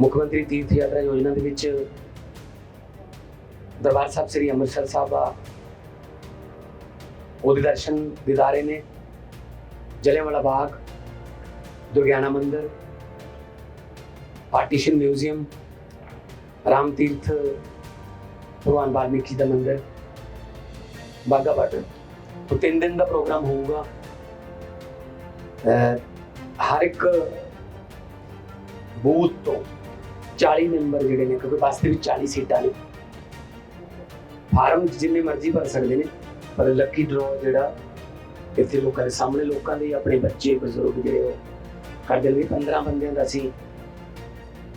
ਮੁੱਖ ਮੰਤਰੀ ਤੀਰਥ ਯਾਤਰਾ ਯੋਜਨਾ ਦੇ ਵਿੱਚ ਦਰਬਾਰ ਸਾਹਿਬ ਸ੍ਰੀ ਅੰਮ੍ਰਿਤਸਰ ਸਾਹਿਬ ਆ ਉਹਦੇ ਦਰਸ਼ਨ ਦਿਦਾਰੇ ਨੇ ਜਲਿਆਂਵਾਲਾ ਬਾਗ ਦੁਰਗਿਆਨਾ ਮੰਦਿਰ, ਪਾਰਟੀਸ਼ਨ ਮਿਊਜ਼ੀਅਮ, ਰਾਮ ਤੀਰਥ, ਭਗਵਾਨ ਵਾਲਮੀਕੀ ਦਾ ਮੰਦਿਰ ਬਾਗਾ ਬਾਰਡਰ। ਤੋਂ ਤਿੰਨ ਦਿਨ ਦਾ ਪ੍ਰੋਗਰਾਮ ਹੋਊਗਾ। ਹਰ ਇੱਕ ਬੂਥ ਤੋਂ 40 ਮੈਂਬਰ ਜਿਹੜੇ ਨੇ, ਕਿਉਂਕਿ ਬੱਸ ਦੇ ਵਿੱਚ 40 ਸੀਟਾਂ ਨੇ। ਫਾਰਮ ਜਿੰਨੇ ਮਰਜ਼ੀ ਭਰ ਸਕਦੇ ਨੇ, ਪਰ ਲੱਕੀ ਡਰਾਅ ਜਿਹੜਾ ਇੱਥੇ ਲੋਕਾਂ ਦੇ ਸਾਹਮਣੇ, ਲੋਕਾਂ ਦੇ ਆਪਣੇ ਬੱਚੇ, ਬਜ਼ੁਰਗ ਜਿਹੜੇ ਉਹ ਕਰਦੇ ਨੇ 15 ਬੰਦਿਆਂ ਦਾ ਸੀ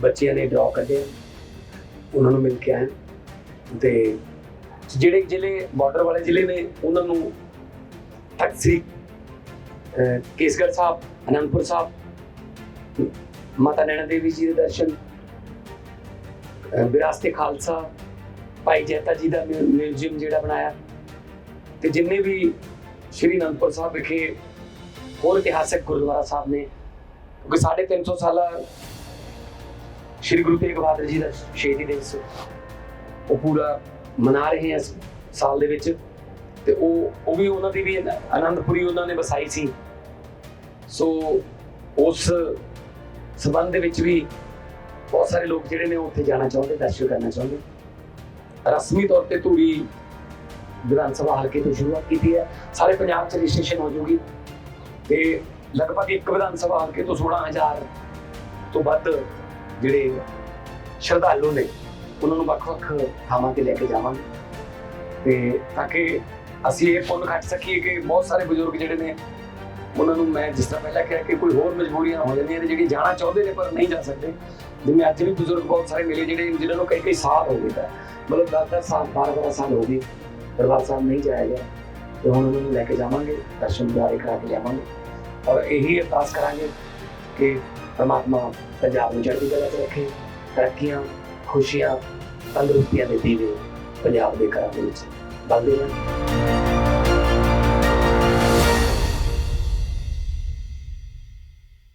ਬੱਚਿਆਂ ਨੇ ਡਰਾਅ ਕੱਢਿਆ ਉਹਨਾਂ ਨੂੰ ਮਿਲ ਕੇ ਆਏ ਤੇ ਜਿਹੜੇ ਜ਼ਿਲ੍ਹੇ ਬਾਰਡਰ ਵਾਲੇ ਜ਼ਿਲ੍ਹੇ ਨੇ, ਉਹਨਾਂ ਨੂੰ ਤਖਤ ਸ੍ਰੀ ਕੇਸਗੜ੍ਹ ਸਾਹਿਬ, ਅਨੰਦਪੁਰ ਸਾਹਿਬ, ਮਾਤਾ ਨੈਣਾ ਦੇਵੀ ਜੀ ਦੇ ਦਰਸ਼ਨ ਵਿਰਾਸਤੇ ਖਾਲਸਾ, ਭਾਈ ਜੈਤਾ ਜੀ ਦਾ ਮਿਊਜ਼ੀਅਮ ਜਿਹੜਾ ਬਣਾਇਆ। ਤੇ ਜਿੰਨੇ ਵੀ ਸ਼੍ਰੀ ਅਨੰਦਪੁਰ ਸਾਹਿਬ ਵਿਖੇ ਹੋਰ ਇਤਿਹਾਸਕ ਗੁਰਦੁਆਰਾ ਸਾਹਿਬ ਨੇ, ਕਿਉਂਕਿ 350 ਸਾਲਾ ਸ਼੍ਰੀ ਗੁਰੂ ਤੇਗ ਬਹਾਦਰ ਜੀ ਦਾ ਸ਼ਹੀਦੀ ਦਿਵਸ ਉਹ ਪੂਰਾ ਮਨਾ ਰਹੇ ਹਾਂ ਇਸ ਸਾਲ ਦੇ ਵਿੱਚ। ਤੇ ਉਹ ਉਹ ਵੀ ਉਹਨਾਂ ਦੀ ਵੀ ਆਨ- ਆਨੰਦਪੁਰੀ ਉਹਨਾਂ ਨੇ ਵਸਾਈ ਸੀ। ਸੋ ਉਸ ਸਬੰਧ ਦੇ ਵਿੱਚ ਵੀ ਬਹੁਤ ਸਾਰੇ ਲੋਕ ਜਿਹੜੇ ਨੇ ਉਹ ਉੱਥੇ ਜਾਣਾ ਚਾਹੁੰਦੇ, ਦਰਸ਼ਨ ਕਰਨਾ ਚਾਹੁੰਦੇ। ਰਸਮੀ ਤੌਰ ਤੇ ਧੂਰੀ ਵਿਧਾਨ ਸਭਾ ਹਲਕੇ ਤੋਂ ਸ਼ੁਰੂਆਤ ਕੀਤੀ ਹੈ। ਸਾਰੇ ਪੰਜਾਬ ਚ ਰਜਿਸਟ੍ਰੇਸ਼ਨ ਹੋ ਜੂਗੀ ਤੇ ਲਗਭਗ ਇੱਕ ਵਿਧਾਨ ਸਭਾ ਹਲਕੇ ਤੋਂ 16000 ਤੋਂ ਵੱਧ ਜਿਹੜੇ ਸ਼ਰਧਾਲੂ ਨੇ, ਉਹਨਾਂ ਨੂੰ ਵੱਖ-ਵੱਖ ਥਾਵਾਂ ਤੇ ਲੈ ਕੇ ਜਾਵਾਂਗੇ। ਤੇ ਤਾਂ ਕਿ ਅਸੀਂ ਇਹ ਪੁੰਨ ਖੱਟ ਸਕੀਏ ਕਿ ਬਹੁਤ ਸਾਰੇ ਬਜ਼ੁਰਗ ਜਿਹੜੇ ਨੇ ਉਹਨਾਂ ਨੂੰ ਮੈਂ ਜਿਸ ਤਰ੍ਹਾਂ ਪਹਿਲਾਂ ਕਿਹਾ ਕਿ ਕੋਈ ਹੋਰ ਮਜਬੂਰੀਆਂ ਹੋ ਜਾਂਦੀਆਂ ਨੇ ਜਿਹੜੀ ਜਾਣਾ ਚਾਹੁੰਦੇ ਨੇ ਪਰ ਨਹੀਂ ਜਾ ਸਕਦੇ। ਜਿਵੇਂ ਅੱਜ ਵੀ ਬਜ਼ੁਰਗ ਬਹੁਤ ਸਾਰੇ ਮਿਲੇ ਜਿਹੜੇ ਜਿਨ੍ਹਾਂ ਨੂੰ ਕਈ ਕਈ ਸਾਲ ਹੋ ਗਏ ਤਾਂ। ਮਤਲਬ 10 ਸਾਲ 12 ਸਾਲ ਹੋ ਗਏ। ਦਰਬਾਰ ਸਾਹਿਬ ਨਹੀਂ ਜਾਇਆ ਗਿਆ। ਤੇ ਹੁਣ ਉਹਨਾਂ ਨੂੰ ਲੈ ਕੇ ਜਾਵਾਂਗੇ, ਦਰਸ਼ਨ ਦਿਦਾਰੇ ਕਰਾ ਕੇ ਜਾਵਾਂਗੇ। ਔਰ ਇਹੀ ਅਰਦਾਸ ਕਰਾਂਗੇ ਕਿ ਪਰਮਾਤਮਾ ਪੰਜਾਬ ਨੂੰ ਚੜ੍ਹਦੀ ਕਲਾ 'ਚ ਰੱਖੇ, ਤਰੱਕੀਆਂ, ਖੁਸ਼ੀਆਂ, ਤੰਦਰੁਸਤੀਆਂ ਦੇ ਦੀਵੇ ਪੰਜਾਬ ਦੇ ਘਰਾਂ ਦੇ ਵਿੱਚ ਬਲਦੇ ਰਹਿਣ।